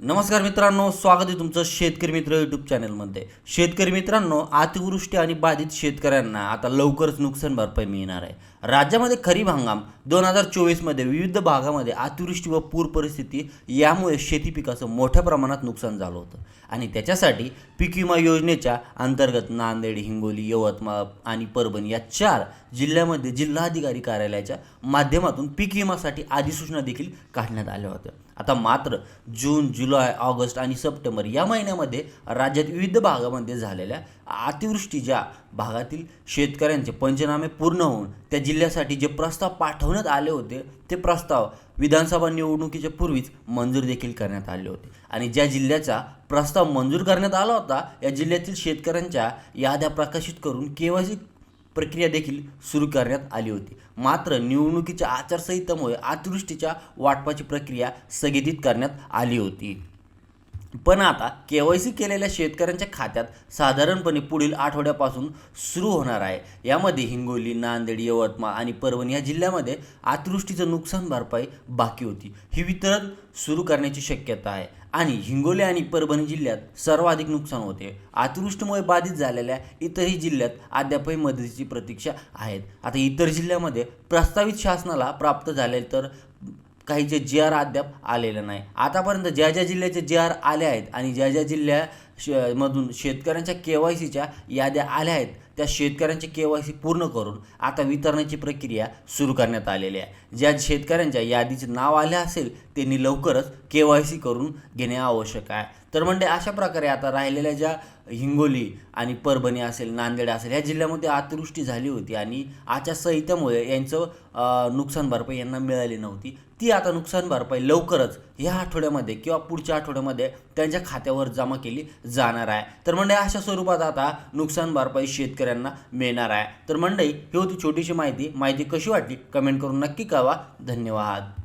नमस्कार मित्रांनो स्वागत आहे तुमचं शेतकरी मित्र यूट्यूब चॅनलमध्ये शेतकरी मित्रांनो अतिवृष्टी आणि बाधित शेतकऱ्यांना आता लवकरच नुकसान भरपाई मिळणार आहे. राज्यामध्ये खरीप हंगाम दोन हजार चोवीसमध्ये विविध भागामध्ये अतिवृष्टी व पूर परिस्थिती यामुळे शेती पिकाचं मोठ्या प्रमाणात नुकसान झालं होतं. आणि त्याच्यासाठी पीक विमा योजनेच्या अंतर्गत नांदेड हिंगोली यवतमाळ आणि परभणी या चार जिल्ह्यामध्ये जिल्हाधिकारी कार्यालयाच्या माध्यमातून पीक विमासाठी अधिसूचना देखील काढण्यात आल्या होत्या. आता मात्र जून जुलै ऑगस्ट आणि सप्टेंबर या महिन्यामध्ये राज्यात विविध भागामध्ये झालेल्या अतिवृष्टी ज्या भागातील शेतकऱ्यांचे पंचनामे पूर्ण होऊन त्या जिल्ह्यासाठी जे प्रस्ताव पाठवण्यात आले होते ते प्रस्ताव विधानसभा निवडणुकीच्या पूर्वीच मंजूर देखील करण्यात आले होते. आणि ज्या जिल्ह्याचा प्रस्ताव मंजूर करण्यात आला होता या जिल्ह्यातील शेतकऱ्यांच्या याद्या प्रकाशित करून केवायसी प्रक्रिया देखील सुरू करण्यात आली होती. मात्र निवडणुकीच्या आचारसंहितेमुळे अतिवृष्टीच्या वाटपाची प्रक्रिया स्थगितीत करण्यात आली होती. पण आता के वाय सी केलेल्या शेतकऱ्यांच्या खात्यात साधारणपणे पुढील आठवड्यापासून सुरू होणार आहे. यामध्ये हिंगोली नांदेड यवतमाळ आणि परभणी या जिल्ह्यामध्ये अतिवृष्टीचं नुकसान भरपाई बाकी होती. ही वितरण सुरू करण्याची शक्यता आहे. आणि हिंगोली आणि परभणी जिल्ह्यात सर्वाधिक नुकसान होते. अतिवृष्टीमुळे बाधित झालेल्या इतरही जिल्ह्यात अद्यापही मदतीची प्रतीक्षा आहेत. आता इतर जिल्ह्यामध्ये प्रस्तावित शासनाला प्राप्त झाले तर काही जे जी आर अद्याप आलेलं नाही. आतापर्यंत ज्या ज्या जिल्ह्याचे जी आर आले आहेत आणि ज्या ज्या जिल्ह्या श मधून शेतकऱ्यांच्या के वाय सीच्या याद्या आल्या आहेत. त्या शेतकऱ्यांची के वाय सी पूर्ण करून आता वितरणाची प्रक्रिया सुरू करण्यात आलेली आहे. ज्या शेतकऱ्यांच्या यादीचे नाव आले असेल त्यांनी लवकरच के वाय सी करून घेणे आवश्यक आहे. तर म्हणजे अशा प्रकारे आता राहिलेल्या ज्या हिंगोली आणि परभणी असेल नांदेड असेल ह्या जिल्ह्यामध्ये अतिवृष्टी झाली होती आणि आचारसंहितेमुळे यांचं नुकसान भरपाई यांना मिळाली नव्हती. ती आता नुकसान भरपाई लवकरच ह्या आठवड्यामध्ये किंवा पुढच्या आठवड्यामध्ये त्यांच्या खात्यावर जमा केली जाणार आहे. तर मंडळी अशा स्वरूपात आता नुकसान भरपाई शेतकऱ्यांना मिळणार आहे. तर मंडळी ही होती छोटीशी माहिती. माहिती कशी वाटली? कमेंट करून नक्की कळवा. धन्यवाद.